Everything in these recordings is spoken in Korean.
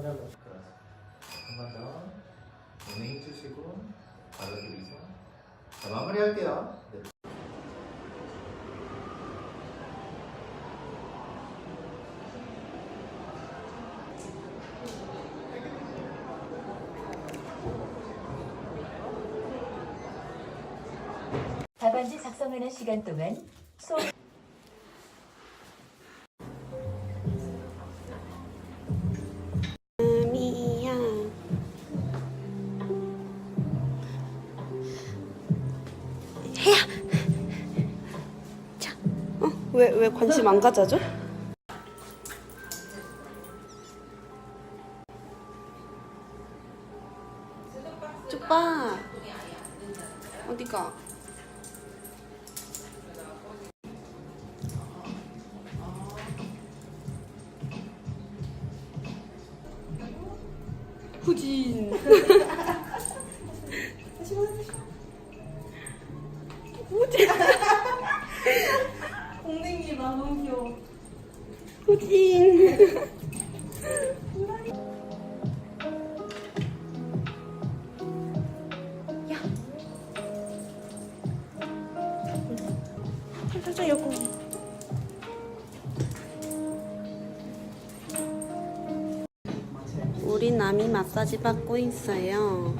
허리하고 한번 더 눈에 힘 주시고 받아들이고 자 마무리할게요. 네. 답안지 작성하는 시간 동안 소 왜, 왜 관심 안 가져줘? 쪽봐. 어디가? 후진. 후진. 야. 살짝 옆으로. 우리 남이 마사지 받고 있어요.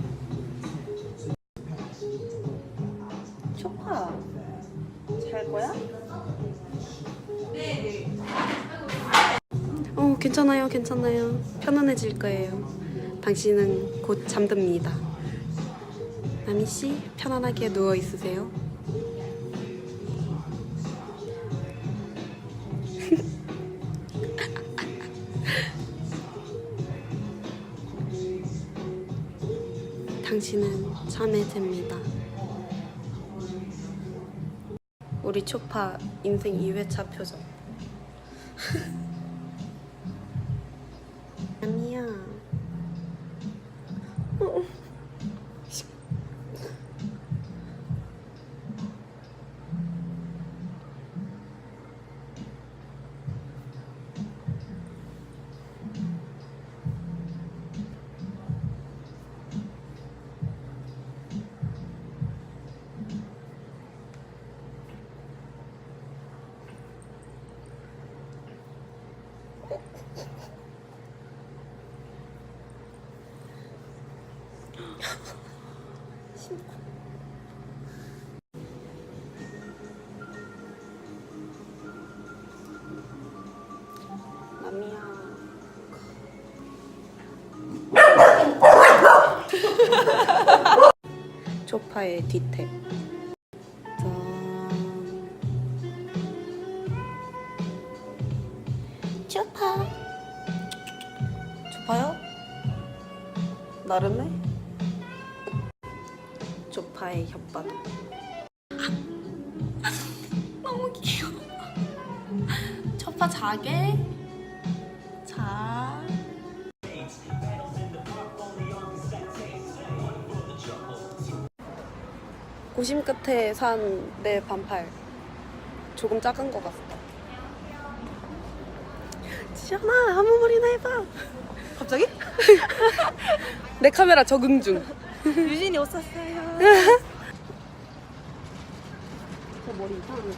초파, 잘 거야? 네. 어, 괜찮아요, 괜찮아요. 편안해질 거예요. 당신은 곧 잠듭니다. 남이 씨, 편안하게 누워 있으세요. 당신은 잠에 듭니다. 우리 초파 인생 2회차 표정. 초파의. 짠. 초파. 초파요? 나름해? 초파의 혓바닥. 너무 귀여워. 초파 자게? 자. 고심 끝에 산 내 반팔 조금 작은 것 같다. 지연아 아무 말이나 해봐. 갑자기? 내 카메라 적응 중. 유진이 옷 샀어요. 저 머리 이상한 거.